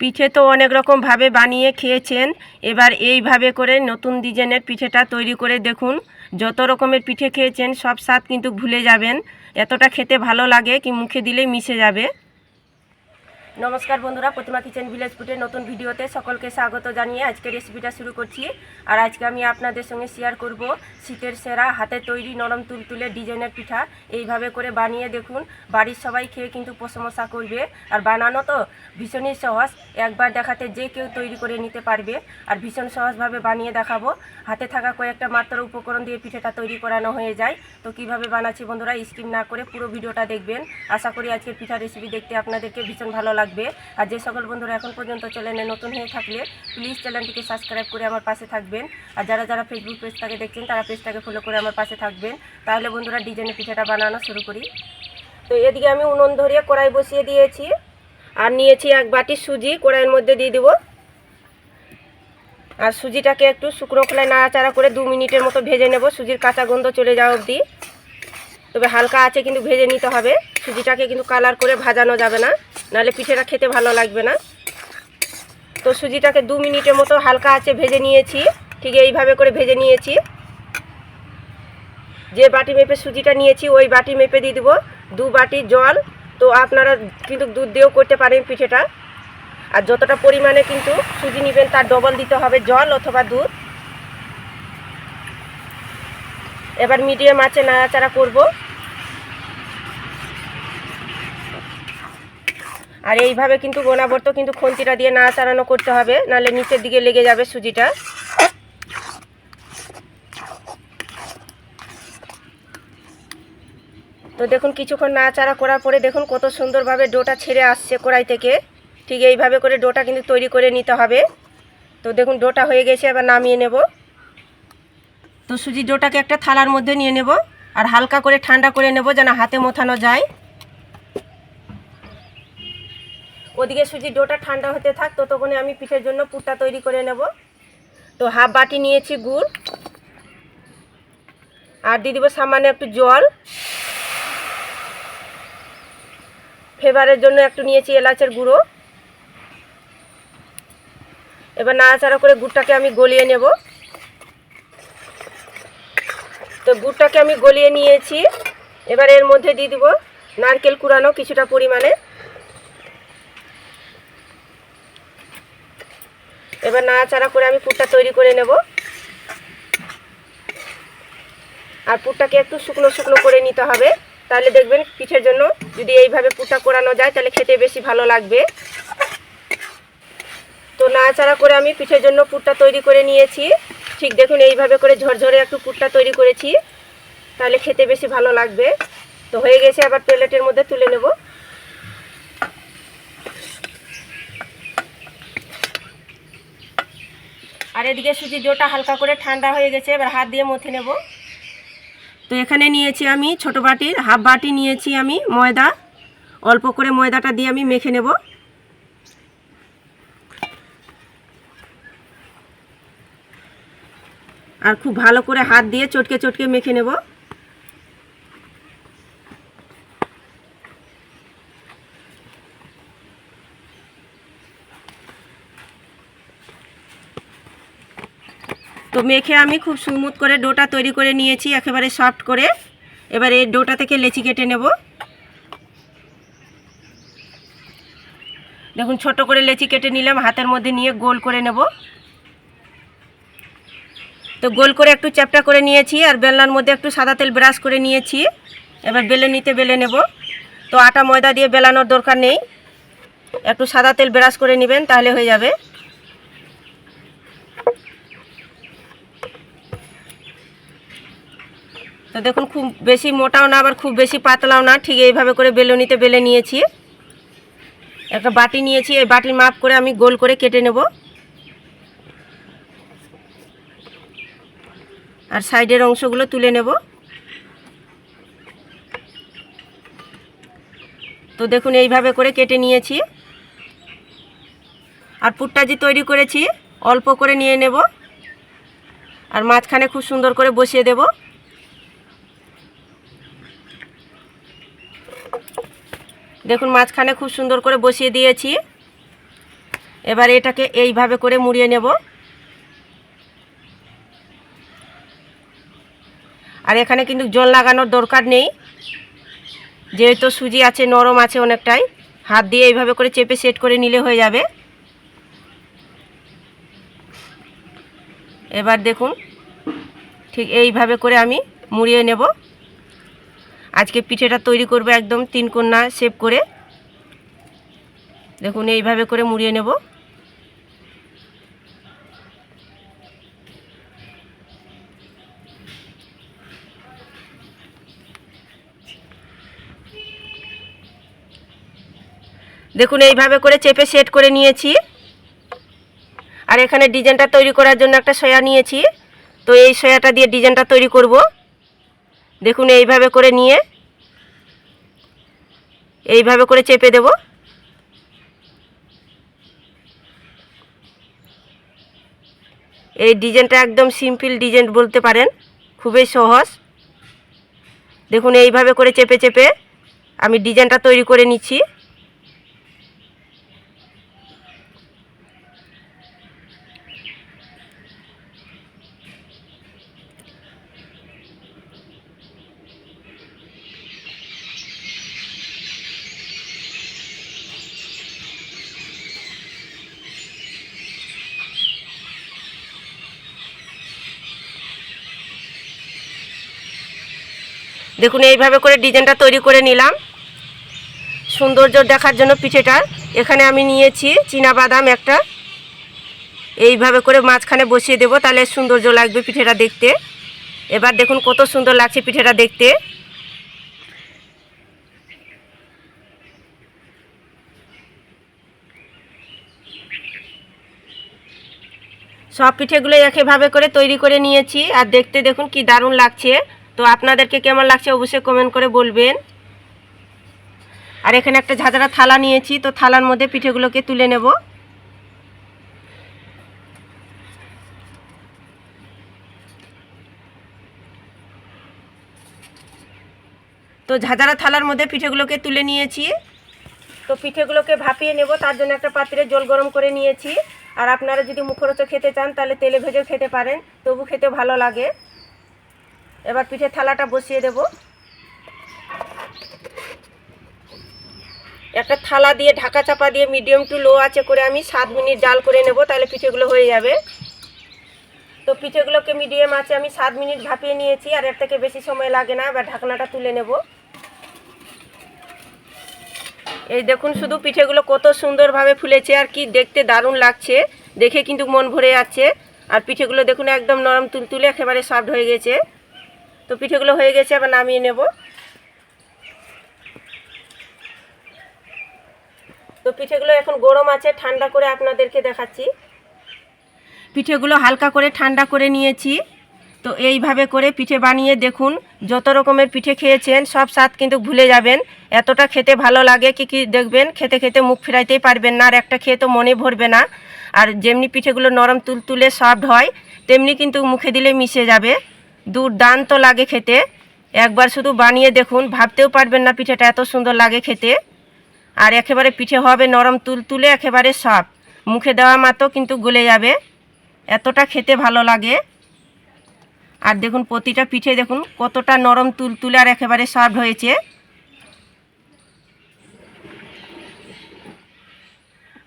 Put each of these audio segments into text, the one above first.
পিঠে তো অনেক রকমভাবে বানিয়ে খেয়েছেন। এবার এইভাবে করে নতুন ডিজাইনের পিঠেটা তৈরি করে দেখুন। যত রকমের পিঠে খেয়েছেন, সব স্বাদ কিন্তু ভুলে যাবেন। এতটা খেতে ভালো লাগে কি মুখে দিলেই মিশে যাবে। নমস্কার বন্ধুরা, প্রতিমা কিচেন ভিলেজ ফুডের নতুন ভিডিওতে সকলকে স্বাগত জানিয়ে আজকে রেসিপিটা শুরু করছি। আর আজকে আমি আপনাদের সঙ্গে শেয়ার করব শীতের সেরা হাতে তৈরি নরম তুলতুলে ডিজাইনের পিঠা। এইভাবে করে বানিয়ে দেখুন, বাড়ির সবাই খেয়ে কিন্তু প্রশংসা করবে। আর বানানো তো ভীষণই সহজ, একবার দেখাতে যে কেউ তৈরি করে নিতে পারবে। আর ভীষণ সহজভাবে বানিয়ে দেখাবো। হাতে থাকা কয়েকটা মাত্র উপকরণ দিয়ে পিঠেটা তৈরি করানো হয়ে যায়। তো কীভাবে বানাচ্ছি বন্ধুরা স্কিপ না করে পুরো ভিডিওটা দেখবেন। আশা করি আজকের পিঠা রেসিপি দেখতে আপনাদেরকে ভীষণ ভালো লাগবে। আর যে সকল বন্ধুরা এখন পর্যন্ত চ্যানেলে নতুন হয়ে থাকলে প্লিজ চ্যানেলটিকে সাবস্ক্রাইব করে আমার পাশে থাকবেন। আর যারা যারা ফেসবুক পেজটাকে দেখছেন, তারা পেজটাকে ফলো করে আমার পাশে থাকবেন। তাহলে বন্ধুরা ডিজাইনের পিঠাটা বানানো শুরু করি। তো এদিকে আমি উনুন ধরিয়ে কড়াই বসিয়ে দিয়েছি। আর নিয়েছি এক বাটি সুজি, কড়াইয়ের মধ্যে দিয়ে দেবো। আর সুজিটাকে একটু শুকনো খোলায় নাড়াচাড়া করে দু মিনিটের মতো ভেজে নেব। সুজির কাঁচা গন্ধ চলে যাওয়া অবধি। তবে হালকা আছে কিন্তু ভেজে নিতে হবে। সুজিটাকে কিন্তু কালার করে ভাজানো যাবে না। নাহলে পিঠেটা খেতে ভালো লাগবে না। তো সুজিটাকে দু মিনিটের মতো হালকা আছে ভেজে নিয়েছি। ঠিক এইভাবে করে ভেজে নিয়েছি। যে বাটি মেপে সুজিটা নিয়েছি, ওই বাটি মেপে দিয়ে দেবো। দু বাটি জল। তো আপনারা কিন্তু দুধ দিয়েও করতে পারেন পিঠেটা। আর যতটা পরিমাণে কিন্তু সুজি নেবেন, তার ডবল দিতে হবে জল অথবা দুধ। এবার মিডিয়াম আঁচে নাড়াচাড়া করব। আর এইভাবে কিন্তু গোনাবর্ত কিন্তু খন্তিটা দিয়ে নাড়াচাড়ানো করতে হবে, নাহলে নিচের দিকে লেগে যাবে সুজিটা। তো দেখুন, কিছুক্ষণ না নাড়াচাড়া করার পরে দেখুন কত সুন্দরভাবে ডোটা ছেড়ে আসছে কড়াই থেকে। ঠিক এইভাবে করে ডোটা কিন্তু তৈরি করে নিতে হবে। তো দেখুন, ডোটা হয়ে গেছে, এবার নামিয়ে নেব। তো সুজি ডোটাকে একটা থালার মধ্যে নিয়ে নেব, আর হালকা করে ঠান্ডা করে নেব যেন হাতে মোথানো যায়। ওদিকে সুজি ডোটা ঠান্ডা হতে থাক, ততক্ষণে আমি পিঠের জন্য পুরটা তৈরি করে নেব। তো হাফ বাটি নিয়েছি গুড়। আর দিয়ে দিব সামান্য একটু জল। ফেভারের জন্য একটু নিয়েছি এলাচের গুঁড়ো। এবার নাড়াচাড়া করে গুড়টাকে আমি গলিয়ে নেব। তো গুড়টাকে আমি গলিয়ে নিয়েছি। এবার এর মধ্যে দিয়ে দিব নারকেল কুড়ানো কিছুটা পরিমাণে। এবার নাড়াচাড়া করে আমি পুরটা তৈরি করে নেব। আর পুরটাকে একটু শুকনো শুকনো করে নিতে হবে। তাহলে দেখবেন পিঠের জন্য যদি এইভাবে পুরটা করানো যায়, তাহলে খেতে বেশি ভালো লাগবে। তো নাড়াচাড়া করে আমি পিঠের জন্য পুরটা তৈরি করে নিয়েছি। ঠিক দেখুন এইভাবে করে ঝরঝরে একটু পুরটা তৈরি করেছি। তাহলে খেতে বেশি ভালো লাগবে। তো হয়ে গেছে আবার প্লেটের মধ্যে তুলে নেব। আর এদিকে সুজি জোটা হালকা করে ঠান্ডা হয়ে গেছে, এবার হাত দিয়ে মথে নেব। তো এখানে নিয়েছি আমি ছোট বাটির, হাফ বাটি নিয়েছি আমি ময়দা। অল্প করে ময়দাটা দিয়ে আমি মেখে নেব। আর খুব ভালো করে হাত দিয়ে চটকে চটকে মেখে নেব। তো মেখে আমি খুব স্মুথ করে ডোটা তৈরি করে নিয়েছি, একেবারে সফট করে। এবার এই ডোটা থেকে লেচি কেটে নেব। দেখুন, ছোট করে লেচি কেটে নিলাম, হাতের মধ্যে নিয়ে গোল করে নেব। তো গোল করে একটু চ্যাপটা করে নিয়েছি, আর বেলনার মধ্যে একটু সাদা তেল ব্রাশ করে নিয়েছি। এবার বেলে নিতে বেলে নেব। তো আটা ময়দা দিয়ে বেলানোর দরকার নেই। একটু সাদা তেল ব্রাশ করে নেবেন, তাহলে হয়ে যাবে। তো দেখুন, খুব বেশি মোটাও না, আবার খুব বেশি পাতলাও না। ঠিক এইভাবে করে বেলুনিতে বেলে নিয়েছি। একটা বাটি নিয়েছি, এই বাটির মাপ করে আমি গোল করে কেটে নেব। আর সাইডের অংশগুলো তুলে নেব। তো দেখুন, এইভাবে করে কেটে নিয়েছি। আর পুরটা যে তৈরি করেছি, অল্প করে নিয়ে নেব। আর মাঝখানে খুব সুন্দর করে বসিয়ে দেবো। দেখুন, মাঝখানে খুব সুন্দর করে বসিয়ে দিয়েছি। এবার এটাকে এইভাবে করে মুড়িয়ে নেব। আর এখানে কিন্তু জল লাগানোর দরকার নেই। যেহেতু সুজি আছে, নরম আছে অনেকটাই, হাত দিয়ে এইভাবে করে চেপে সেট করে নিলে হয়ে যাবে। এবার দেখুন, ঠিক এইভাবে করে আমি মুড়িয়ে নেব। আজকে পিঠেটা তৈরি করবে একদম তিন কন্যা শেপ করে। দেখুন, এইভাবে করে মুড়িয়ে নেব। দেখুন, এইভাবে করে চেপে সেট করে নিয়েছি। আর এখানে ডিজাইনটা তৈরি করার জন্য একটা সয়া নিয়েছি। তো এই সয়াটা দিয়ে ডিজাইনটা তৈরি করব। দেখুন, এইভাবে করে নিয়ে, এইভাবে করে চেপে দেব। এই ডিজাইনটা একদম সিম্পল ডিজাইন বলতে পারেন, খুবই সহজ। দেখুন, এইভাবে করে চেপে চেপে আমি ডিজাইনটা তৈরি করে নিচ্ছি। দেখুন, এইভাবে করে ডিজাইনটা তৈরি করে নিলাম। সৌন্দর্য দেখার জন্য পিঠেটার এখানে আমি নিয়েছি বাদাম একটা। এইভাবে করে মাঝখানে বসিয়ে দেবো, তাহলে সৌন্দর্য লাগবে পিঠেটা দেখতে। এবার দেখুন, কত সুন্দর লাগছে পিঠেটা দেখতে। সব পিঠেগুলো একইভাবে করে তৈরি করে নিয়েছি। আর দেখতে দেখুন, কি দারুণ লাগছে। তো আপনাদেরকে কেমন লাগছে অবশ্যই কমেন্ট করে বলবেন। আর এখানে একটা ঝাঁঝরা থালা নিয়েছি, তো থালার মধ্যে পিঠেগুলোকে তুলে নেব। তো ঝাঁঝরা থালার মধ্যে পিঠেগুলোকে তুলে নিয়েছি। তো পিঠেগুলোকে ভাপিয়ে নেব, তার জন্য একটা পাত্রে জল গরম করে নিয়েছি। আর আপনারা যদি মুখরোচক খেতে চান, তাহলে তেলে ভেজেও খেতে পারেন, তবু খেতে ভালো লাগে। এবার পিঠের থালাটা বসিয়ে দেব। একটা থালা দিয়ে ঢাকা চাপা দিয়ে মিডিয়াম টু লো আছে করে আমি সাত মিনিট জাল করে নেব, তাহলে পিঠেগুলো হয়ে যাবে। তো পিঠেগুলোকে মিডিয়াম আছে, আমি সাত মিনিট ভাপিয়ে নিয়েছি, আর এর থেকে বেশি সময় লাগে না, এবার ঢাকনাটা তুলে নেব। এই দেখুন শুধু পিঠেগুলো কত সুন্দরভাবে ফুলেছে, আর কি দেখতে দারুণ লাগছে, দেখে কিন্তু মন ভরে যাচ্ছে। আর পিঠেগুলো দেখুন একদম নরম তুলতুলে, একেবারে সফট হয়ে গেছে। তো পিঠেগুলো হয়ে গেছে আবার নামিয়ে নেব। তো পিঠেগুলো এখন গরম আছে, ঠান্ডা করে আপনাদেরকে দেখাচ্ছি। পিঠেগুলো হালকা করে ঠান্ডা করে নিয়েছি। তো এইভাবে করে পিঠে বানিয়ে দেখুন, যত রকমের পিঠে খেয়েছেন, সব স্বাদ কিন্তু ভুলে যাবেন। এতটা খেতে ভালো লাগে, কি কি দেখবেন, খেতে খেতে মুখ ফেরাইতেই পারবেন না, আর একটা খেয়ে তো মনে ভরবে না। আর যেমনি পিঠেগুলো নরম তুলতুলে, সফট হয়, তেমনি কিন্তু মুখে দিলে মিশে যাবে। দুর্দান্ত লাগে খেতে। একবার শুধু বানিয়ে দেখুন, ভাবতেও পারবেন না পিঠেটা এত সুন্দর লাগে খেতে। আর একেবারে পিঠে হবে নরম তুলতুলে, একেবারে সফট। মুখে দেওয়া মাত্র কিন্তু গলে যাবে। এতটা খেতে ভালো লাগে। আর দেখুন প্রতিটা পিঠে দেখুন, কতটা নরম তুলতুলে আর একেবারে সফট হয়েছে।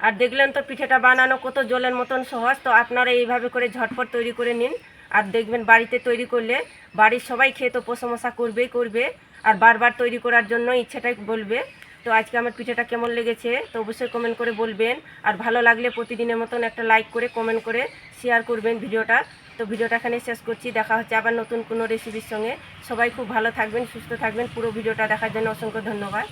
আর দেখলেন তো পিঠেটা বানানো কত জলের মতন সহজ, তো আপনারা এইভাবে করে ঝটপট তৈরি করে নিন। আর দেখবেন বাড়িতে তৈরি করলে বাড়ির সবাই খেয়ে তো প্রশংসা করবেই করবে, আর বারবার তৈরি করার জন্য ইচ্ছেটাই বলবে। তো আজকে আমার পিঠেটা কেমন লেগেছে, তো অবশ্যই কমেন্ট করে বলবেন। আর ভালো লাগলে প্রতিদিনের মতন একটা লাইক করে কমেন্ট করে শেয়ার করবেন ভিডিওটা। তো ভিডিওটা এখানে শেষ করছি, দেখা হচ্ছে আবার নতুন কোনো রেসিপির সঙ্গে। সবাই খুব ভালো থাকবেন, সুস্থ থাকবেন। পুরো ভিডিওটা দেখার জন্য অসংখ্য ধন্যবাদ।